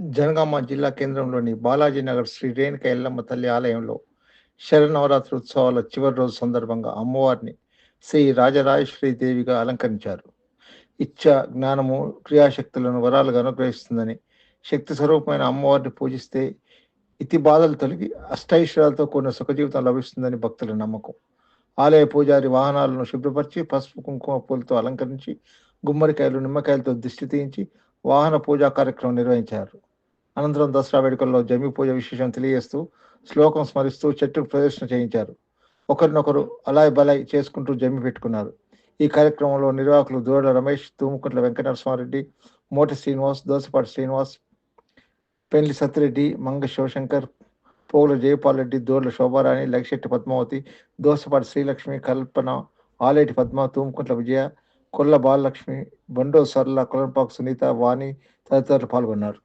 జనగామ జిల్లా కేంద్రంలోని బాలాజీ నగర్ శ్రీ రేణుక ఎల్లమ్మ తల్లి ఆలయంలో శరన్నవరాత్రి ఉత్సవాల చివరి రోజు సందర్భంగా అమ్మవారిని శ్రీ రాజరాజేశ్వరి దేవిగా అలంకరించారు. ఇచ్చ జ్ఞానము క్రియాశక్తులను వరాలుగా అనుగ్రహిస్తుందని శక్తి స్వరూపమైన అమ్మవారిని పూజిస్తే ఇతి బాధలు తొలగి అష్టైశ్వర్యాలతో కూడిన సుఖజీవితం లభిస్తుందని భక్తుల నమ్మకం. ఆలయ పూజారి వాహనాలను శుభ్రపరిచి పసుపు కుంకుమ పూలతో అలంకరించి గుమ్మడికాయలు నిమ్మకాయలతో దిష్టి తీయించి వాహన పూజా కార్యక్రమం నిర్వహించారు. అనంతరం దసరా వేడుకల్లో జమి పూజ విశేషం తెలియజేస్తూ శ్లోకం స్మరిస్తూ చెట్టు ప్రదర్శన చేయించారు. ఒకరినొకరు అలాయ్ బలాయ్ చేసుకుంటూ జమ్మి పెట్టుకున్నారు. ఈ కార్యక్రమంలో నిర్వాహకులు దూరల రమేష్ తూముకుంట్ల వెంకటనరసింహారెడ్డి మోటి శ్రీనివాస్ దోసపాటి శ్రీనివాస్ పెండ్లి సత్యరెడ్డి మంగ శివశంకర్ పోగుల జయపాల్ రెడ్డి దూర్ల శోభారాణి లక్షెట్టి పద్మావతి దోసపాటి శ్రీలక్ష్మి కల్పన ఆలేటి పద్మ తూముకుంట్ల విజయ కొల్ల బాలలక్ష్మి బండో సర్ల కొలంపాకు సునీత వాణి తదితరులు పాల్గొన్నారు.